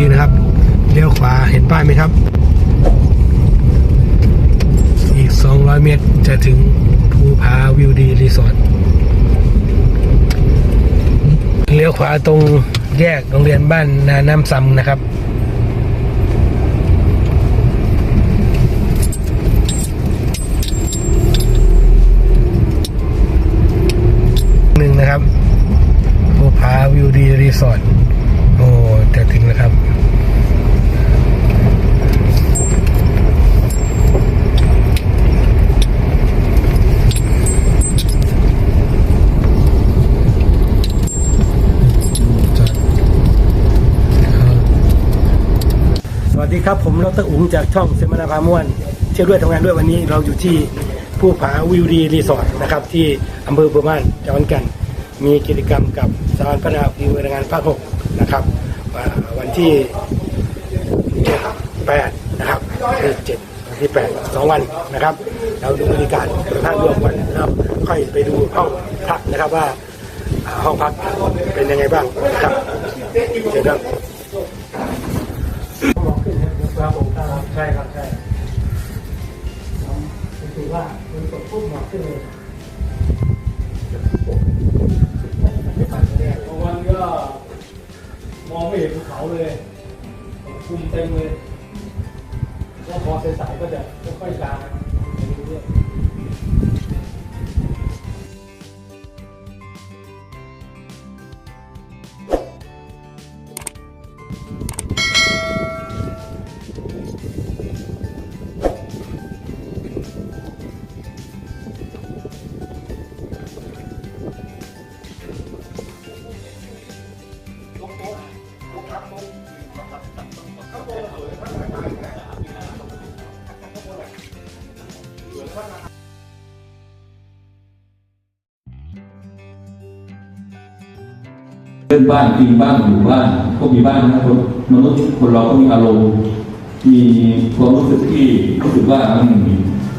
ดีนะครับเลี้ยวขวาเห็นป้ายไหมครับ อีก 200 เมตรจะถึงภูผาวิวดีรีสอร์ทเลี้ยวขวาตรงแยกโรงเรียนบ้านนาน้ำซำนะครับหนึ่งนะครับภูผาวิวดีรีสอร์ทโอ้จะถึงแล้วครับ ดีครับผมดรอุ๋งจากช่องเสมานาพาม่วนเที่ยวด้วยทำงานด้วยวันนี้เราอยู่ที่ผู้ผาวิวดีรีสอร์ทนะครับที่อำเภอบัวบ้านจังหวัดก่นมีกิจกรรมกับสถานพัฒนาวิวแรงงานภาคหกนะครับวันที่แปดนะครับที่เจ็ดวันที่แปดสองวันนะครับ เราดูบรรยากาศภาพรวมกันแล้วค่อยไปดูห้องพักนะครับว่าห้องพักเป็นยังไงบ้างนะครับเชิญครับหมอกขึ้น ครับผมครับใช่ครับใช่ถือว่ามันตกปุ๊บหมอกขึ้นเลยบางวันก็มองไม่เห็นภูเขาเลยคุมเต็มเลยแล้วพอสายๆก็จะค่อยๆจางไปเรื่อยๆ เล่นบ้านกินบ้านอยู่บ้านก็มีบ้านนะคนมนุษย์คนเราก็มีอารมณ์มีความรู้สึกที่รู้สึกว่า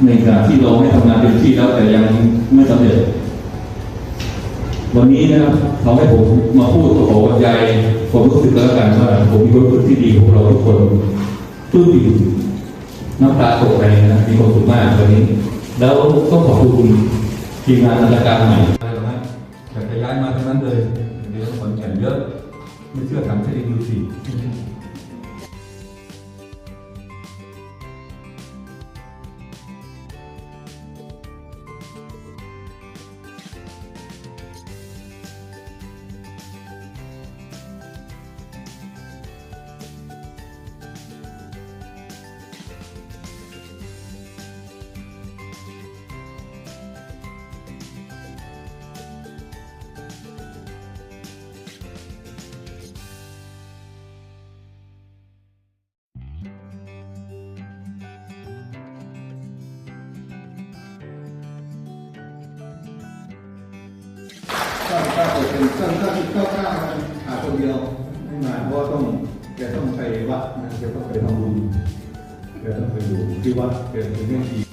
ในขณะที่เราให้ทำงานเต็มที่แล้วแต่ยังไม่สำเร็จ วันนี้นะครับเขาให้ผมมาพูดขอบรรยายความรู้สึกแล้วกันว่าผมมีความรู้สึกที่ดีของเราทุกคนปลื้มปิ่ม น้ำตาตกไปนะมีความสุขมากวันนี้ แล้วต้องขอบคุณทีมงานราชการใหม่อยากจะย้ายมาทั้งนั้นเลยเดี๋ยวคนแข่งเยอะ ไม่เชื่อถามเช่นดูสิ เป็นเครื่องก็คือเก้าเก้ามันหาคนเดียวไม่มาเพราะว่าต้องแกต้องไปวัดนะแกต้องไปทำบุญแกต้องไปอยู่ที่วัดแกเป็นเรื่องดี